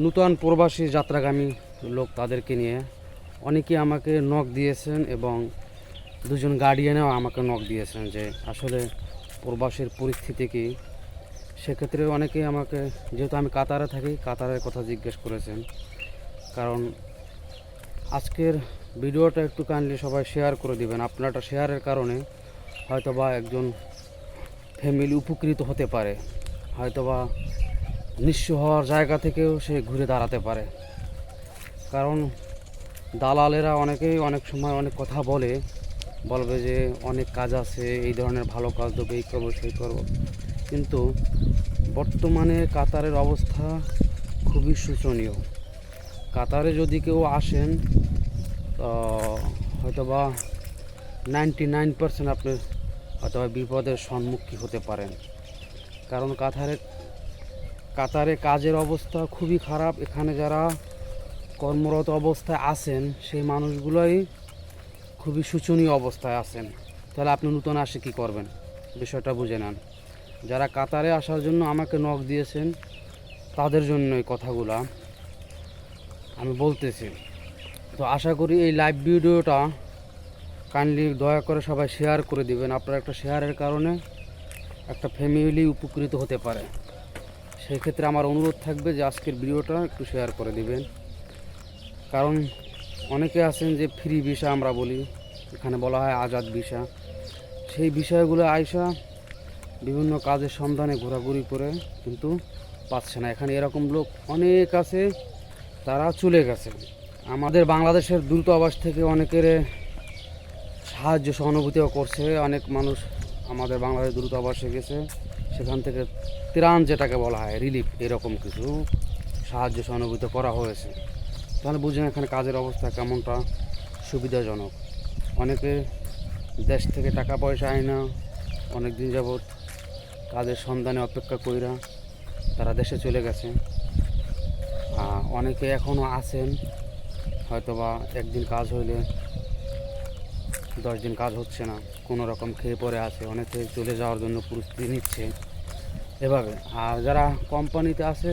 নূতন প্রবাসী যাত্রাগামী লোক তাদেরকে নিয়ে অনেকে আমাকে নখ দিয়েছেন এবং দুজন গার্ডিয়ানেও আমাকে নখ দিয়েছেন যে আসলে প্রবাসের পরিস্থিতি কি। সেক্ষেত্রে অনেকে আমাকে, যেহেতু আমি কাতারে থাকি, কাতারের কথা জিজ্ঞেস করেছেন। কারণ আজকের ভিডিওটা একটু কাইন্ডলি সবাই শেয়ার করে দিবেন। আপনারটা শেয়ারের কারণে হয়তোবা একজন ফ্যামিলি উপকৃত হতে পারে। হয়তোবা নিঃস্ব হওয়ার জায়গা থেকেও সে ঘুরে দাঁড়াতে পারে। কারণ দালালেরা অনেকেই অনেক সময় অনেক কথা বলে, বলবে যে অনেক কাজ আছে, এই ধরনের ভালো কাজ দেবো এই করব, সেই করব। কিন্তু বর্তমানে কাতারের অবস্থা খুবই শোচনীয়। কাতারে যদি কেউ আসেন হয়তোবা নাইনটি নাইন পার্সেন্ট আপনি হয়তোবা বিপদের সম্মুখীন হতে পারেন। কারণ কাতারে কাতারে কাজের অবস্থা খুবই খারাপ। এখানে যারা কর্মরত অবস্থায় আছেন, সেই মানুষগুলোই খুবই শোচনীয় অবস্থায় আছেন। তাহলে আপনি নূতন আসে কী করবেন? বিষয়টা বুঝে নেন। যারা কাতারে আসার জন্য আমাকে নখ দিয়েছেন, তাদের জন্য এই কথাগুলা আমি বলতেছি। তো আশা করি এই লাইভ ভিডিওটা কাইন্ডলি দয়া করে সবাই শেয়ার করে দিবেন। আপনার একটা শেয়ারের কারণে একটা ফ্যামিলি উপকৃত হতে পারে। সেই ক্ষেত্রে আমার অনুরোধ থাকবে যে আজকের ভিডিওটা একটু শেয়ার করে দিবেন। কারণ অনেকে আছেন যে ফ্রি ভিসা আমরা বলি, এখানে বলা হয় আজাদ ভিসা সেই বিষয়গুলো আয়সা বিভিন্ন কাজের সন্ধানে ঘোরাঘুরি করে কিন্তু পাচ্ছে না। এখানে এরকম লোক অনেক আছে, তারা চলে গেছে। আমাদের বাংলাদেশের দ্রুত আবাস থেকে অনেকের সাহায্য সহানুভূতিও করছে। অনেক মানুষ আমাদের বাংলাদেশ দ্রুত আবাসে গেছে। সেখান থেকে ত্রাণ যেটাকে বলা হয় রিলিফ এরকম কিছু সাহায্য সহানুভূতি করা হয়েছে। তাহলে বুঝেন এখানে কাজের অবস্থা কেমনটা? সুবিধাজনক। অনেকে দেশ থেকে টাকা পয়সা আয় না অনেক দিন যাবৎ কাজের সন্ধানে অপেক্ষা কইরা তারা দেশে চলে গেছে। অনেকে এখনও আছেন, হয়তোবা একদিন কাজ হইলে দশ দিন কাজ হচ্ছে না, কোনো রকম খেয়ে পরে আছে, অনেকে চলে যাওয়ার জন্য প্রস্তুতি নিচ্ছে। এভাবে, আর যারা কোম্পানিতে আছে,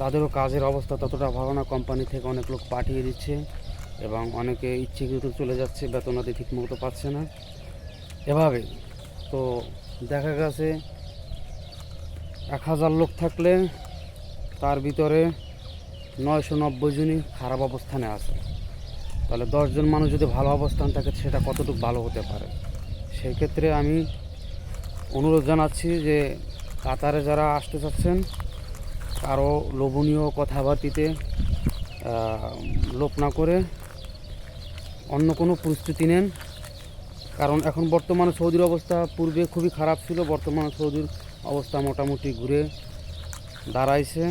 তাদেরও কাজের অবস্থা ততটা ভালো না, কোম্পানি থেকে অনেক লোক পাঠিয়ে দিচ্ছে এবং অনেকে ইচ্ছেকৃত চলে যাচ্ছে বেতনাদি ঠিক মতো পাচ্ছে না। এভাবে, তো দেখা গেছে এক হাজার লোক থাকলে তার ভিতরে নয়শো নব্বই জনই খারাপ অবস্থানে আছে। তাহলে দশজন মানুষ যদি ভালো অবস্থান থাকে, সেটা কতটুকু ভালো হতে পারে? সেই ক্ষেত্রে আমি অনুরোধ জানাচ্ছি যে কাতারে যারা আসতে চাচ্ছেন, কারও লোভনীয় কথাবার্তিতে লোপ না করে অন্য কোনো প্রস্তুতি নেন। কারণ এখন বর্তমানে সৌদির অবস্থা পূর্বে খুবই খারাপ ছিল, বর্তমানে সৌদির অবস্থা মোটামুটি ঘুরে দাঁড়াইছে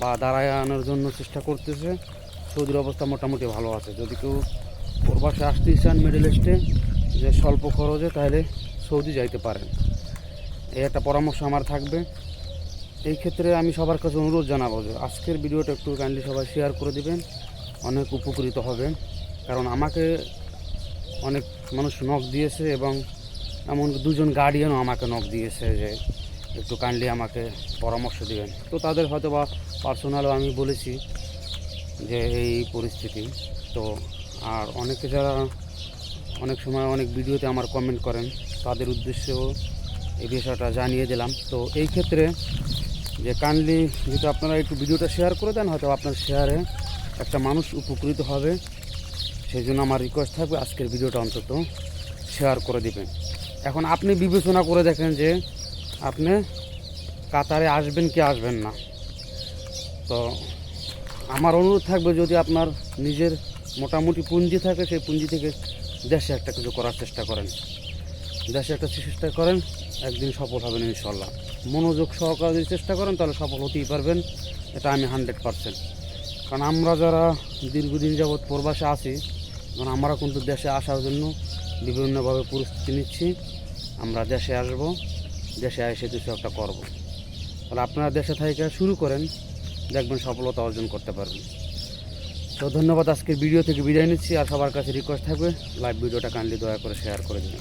বা দাঁড়ায় আনার জন্য চেষ্টা করতেছে। সৌদির অবস্থা মোটামুটি ভালো আছে। যদি কেউ প্রবাসে আসতে চান মিডল ইস্টে যে স্বল্প খরচে, তাহলে সৌদি যাইতে পারেন। এই একটা পরামর্শ আমার থাকবে। এই ক্ষেত্রে আমি সবার কাছে অনুরোধ জানাব যে আজকের ভিডিওটা একটু কাইন্ডলি সবাই শেয়ার করে দিবেন। অনেক উপকৃত হবেন। কারণ আমাকে অনেক মানুষ নখ দিয়েছে এবং এমন দুজন গার্ডিয়ানও আমাকে নখ দিয়েছে যে একটু কাইন্ডলি আমাকে পরামর্শ দিবেন। তো তাদের হয়তো বা পার্সোনালও আমি বলেছি। যে এই পরিস্থিতি, তো আর অনেকে যারা অনেক সময় অনেক ভিডিওতে আমার কমেন্ট করেন, তাদের উদ্দেশ্যেও এই বিষয়টা জানিয়ে দিলাম। তো এই ক্ষেত্রে যে কাইন্ডলি যদি আপনারা একটু ভিডিওটা শেয়ার করে দেন, হয়তো আপনার শেয়ারে একটা মানুষ উপকৃত হবে। সেই জন্য আমার রিকোয়েস্ট থাকবে আজকের ভিডিওটা অন্তত শেয়ার করে দিবেন। এখন আপনি বিবেচনা করে দেখেন যে আপনি কাতারে আসবেন কি আসবেন না। তো আমার অনুরোধ থাকবে যদি আপনার নিজের মোটামুটি পুঁজি থাকে, সেই পুঁজি থেকে দেশে একটা কিছু করার চেষ্টা করেন। দেশে একটা চেষ্টা করেন, একদিন সফল হবেন ইনশাল্লাহ মনোযোগ সহকারে যদি চেষ্টা করেন, তাহলে সফল হতেই পারবেন। এটা আমি হান্ড্রেড পারসেন্ট। কারণ আমরা যারা দীর্ঘদিন যাবৎ প্রবাসে আছি, কারণ আমরা কিন্তু দেশে আসার জন্য বিভিন্নভাবে প্রস্তুতি নিচ্ছি। আমরা দেশে আসব, দেশে এসে কিছু একটা করব। তাহলে আপনারা দেশে থেকে শুরু করেন দেখবেন সফলতা অর্জন করতে পারবেন। তো ধন্যবাদ, আজকের ভিডিও থেকে বিদায় নিচ্ছি। আর সবার কাছে রিকোয়েস্ট থাকবে লাইভ ভিডিওটা কাইন্ডলি দয়া করে শেয়ার করে দিন